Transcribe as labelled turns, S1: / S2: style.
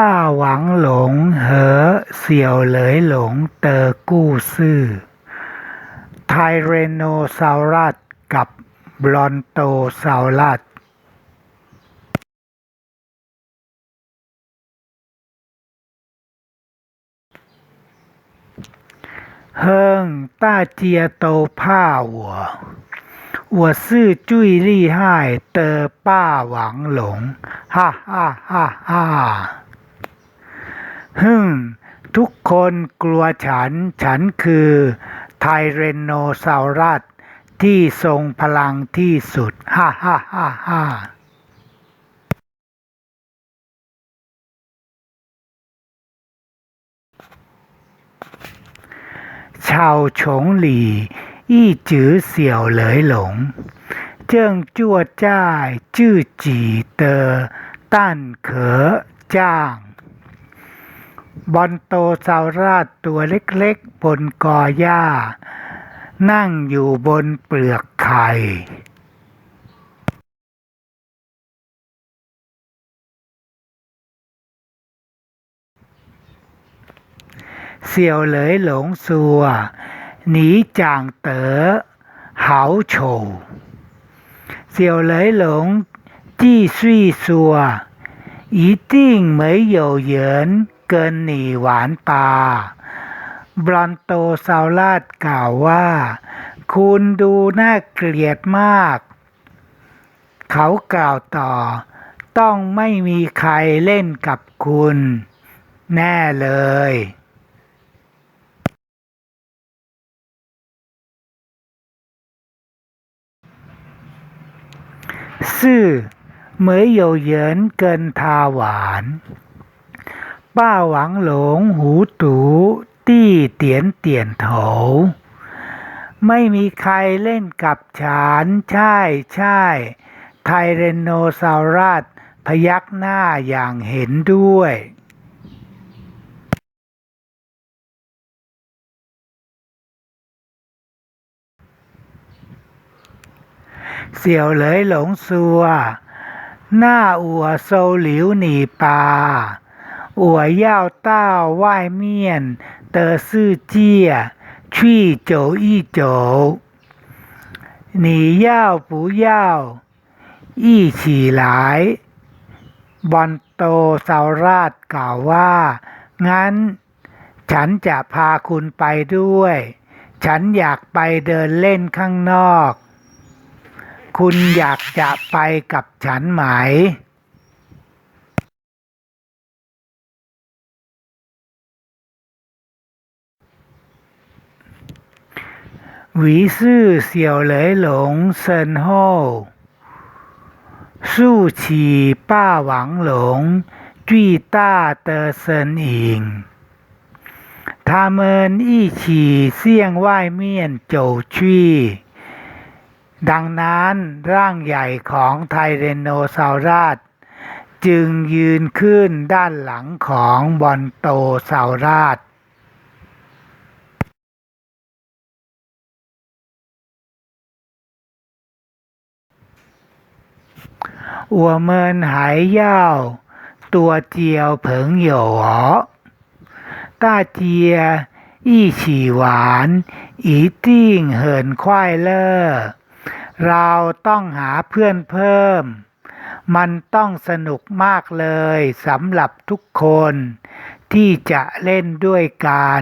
S1: ป้าหวังหลง เหอ เสี่ยวเหลยหลง เตอกู้ซื่อ ไทเรโนซาวรัสกับบรอนโตซาวรัสเฮิงต้าเจียโตผ้าหัวหัวซื่อจุ้ยลี่ห้ายเตอป้าหวังหลง ฮ่าฮ่าฮ่าฮ่า ฮึมทุกคนกลัวฉัน ฉันคือไทเรนโนซาวรัสที่ทรงพลังที่สุด ฮ่าฮ่าฮ่าฮ่าชาวฉงหลี่อี้จือเสี่ยวเหลยหลง เจิ้งจั่วจ้าย จื้อจีเตอ ต้านเขอจ้าง บอลโตซาวราชตัวเล็กๆ บนกอหญ้า นั่งอยู่บนเปลือกไข่ เสี่ยวเหลยหลงซัว หนีจางเต๋อเหาโฉวเสี่ยวเหลยหลงจี้ซุ่ยซัว一定没有人 跟你玩吧บรอนโตซาวลาดกล่าวว่า คุณดูน่าเกลียดมาก เขากล่าวต่อ ต้องไม่มีใครเล่นกับคุณ แน่เลย 是没有人跟他玩。 ป้าหวังหลงหูตูตี้เตียนเตียนโถ ไม่มีใครเล่นกับฉันใช่ใช่ไทเรโนซารัสพยักหน้าอย่างเห็นด้วยเสี่ยวเหลยหลงซัว หน้าอัวโซหลิวหนีปา อัวย่าวเต้าว่ายเมียน เตอซื่อเจี้ยชี่โจอี้โจหนีย่าวปูยาวอี้ฉี่หลายบอนโตซาวราชกล่าวว่า งั้น ฉันจะพาคุณไปด้วย ฉันอยากไปเดินเล่นข้างนอก คุณอยากจะไปกับฉันไหม วีซื่อเสี่ยวเหลยหลงเซินโฮสู้ฉีป้าหวังหลงจุ้ต้าเตอเซินอิดังนั้นร่างใหญ่ของไทเรโนซาวรัสจึงยืนขึ้นด้านหลังของบอนโตซาวรัส 我们还要多交朋友哦。大家一起玩一定很快乐เราต้องหาเพื่อนเพิ่ม มันต้องสนุกมากเลยสำหรับทุกคนที่จะเล่นด้วยกัน